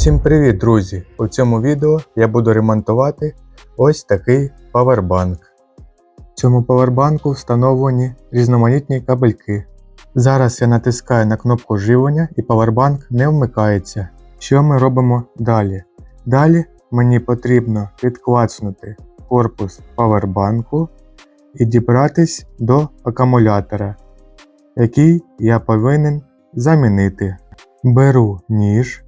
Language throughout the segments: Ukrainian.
Усім привіт, друзі! У цьому відео я буду ремонтувати ось такий павербанк. В цьому павербанку встановлені різноманітні кабельки. Зараз я натискаю на кнопку живлення і павербанк не вмикається. Що ми робимо далі? Далі мені потрібно відклацнути корпус павербанку і дібратись до акумулятора, який я повинен замінити. Беру ніж.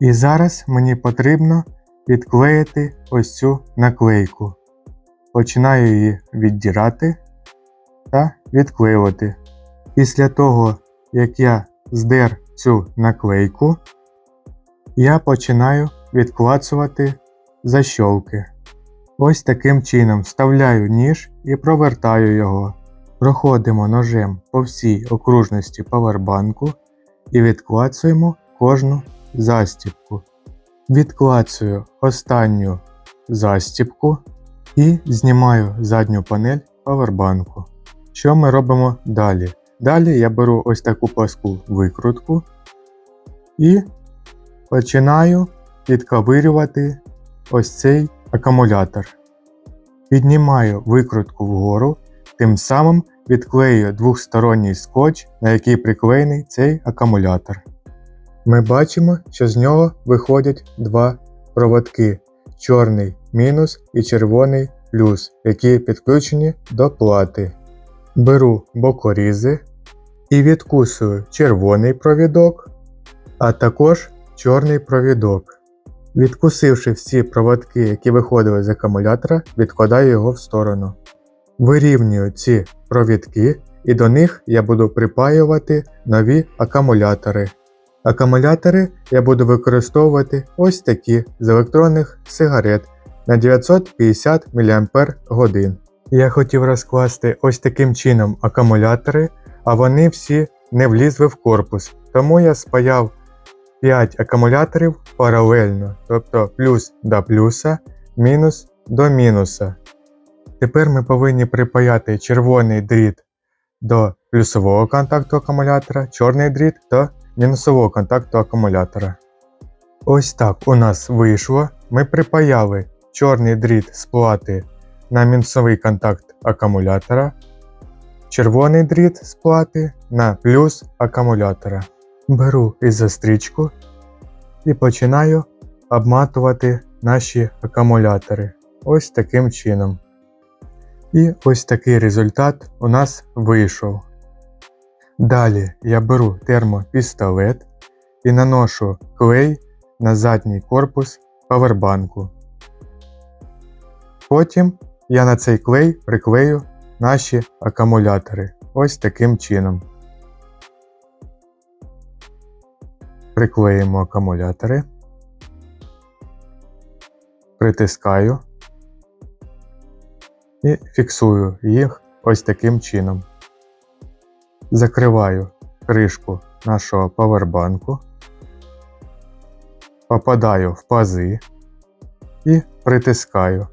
І зараз мені потрібно відклеїти ось цю наклейку. Починаю її віддірати та відклеювати. Після того, як я здер цю наклейку, я починаю відклацувати защолки. Ось таким чином вставляю ніж і провертаю його. Проходимо ножем по всій окружності павербанку і відклацуємо кожну застібку. Відклацую останню застібку і знімаю задню панель павербанку. Що ми робимо далі? Далі я беру ось таку пласку викрутку і починаю підковирювати ось цей акумулятор. Піднімаю викрутку вгору, тим самим відклею двохсторонній скотч, на який приклеєний цей акумулятор. Ми бачимо, що з нього виходять два проводки: чорний мінус і червоний плюс, які підключені до плати. Беру бокорізи і відкусую червоний провідок, а також чорний провідок. Відкусивши всі проводки, які виходили з акумулятора, відкладаю його в сторону. Вирівнюю ці провідки і до них я буду припаювати нові акумулятори. Акумулятори я буду використовувати ось такі з електронних сигарет на 950 мАч. Я хотів розкласти ось таким чином акумулятори, а вони всі не влізли в корпус, тому я спаяв 5 акумуляторів паралельно, тобто плюс до плюса, мінус до мінуса. Тепер ми повинні припаяти червоний дріт до плюсового контакту акумулятора, чорний дріт до мінусового контакту акумулятора. Ось так у нас вийшло. Ми припаяли чорний дріт з плати на мінусовий контакт акумулятора, червоний дріт з плати на плюс акумулятора. Беру ізострічку і починаю обматувати наші акумулятори. Ось таким чином. І ось такий результат у нас вийшов. Далі я беру термопістолет і наношу клей на задній корпус павербанку. Потім я на цей клей приклею наші акумулятори ось таким чином. Приклеїмо акумулятори, притискаю і фіксую їх ось таким чином. Закриваю кришку нашого павербанку, попадаю в пази і притискаю.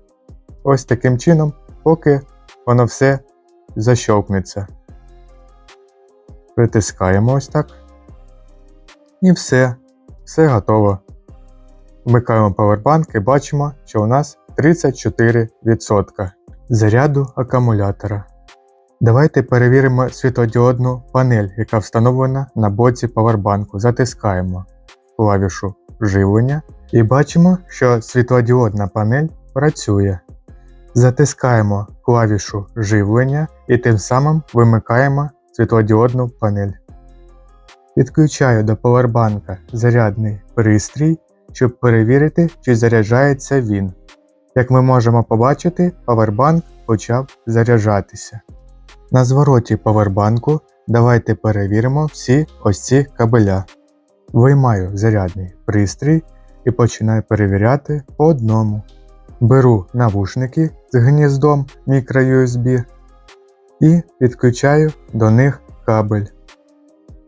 Ось таким чином, поки воно все защовкнеться. Притискаємо ось так. І все, все готово. Вмикаємо павербанк і бачимо, що у нас 34% заряду акумулятора. Давайте перевіримо світлодіодну панель, яка встановлена на боці павербанку. Затискаємо клавішу живлення і бачимо, що світлодіодна панель працює. Затискаємо клавішу живлення і тим самим вимикаємо світлодіодну панель. Підключаю до павербанка зарядний пристрій, щоб перевірити, чи заряджається він. Як ми можемо побачити, павербанк почав заряджатися. На звороті павербанку давайте перевіримо всі ось ці кабеля. Виймаю зарядний пристрій і починаю перевіряти по одному. Беру навушники з гніздом microUSB і підключаю до них кабель.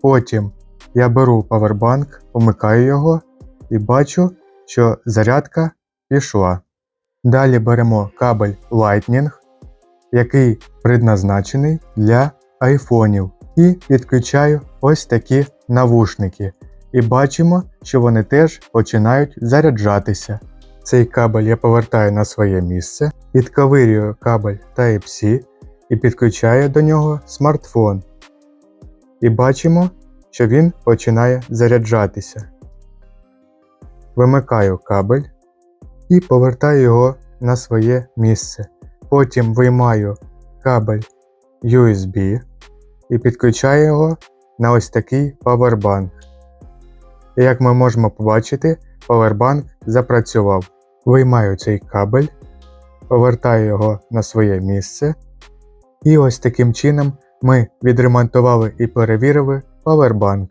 Потім я беру павербанк, помикаю його і бачу, що зарядка пішла. Далі беремо кабель Lightning, який предназначений для айфонів, і підключаю ось такі навушники, і бачимо, що вони теж починають заряджатися. Цей кабель я повертаю на своє місце, підковирюю кабель Type-C і підключаю до нього смартфон. І бачимо, що він починає заряджатися. Вимикаю кабель і повертаю його на своє місце. Потім виймаю кабель USB і підключаю його на ось такий павербанк. І як ми можемо побачити, павербанк запрацював. Виймаю цей кабель, повертаю його на своє місце. І ось таким чином ми відремонтували і перевірили павербанк.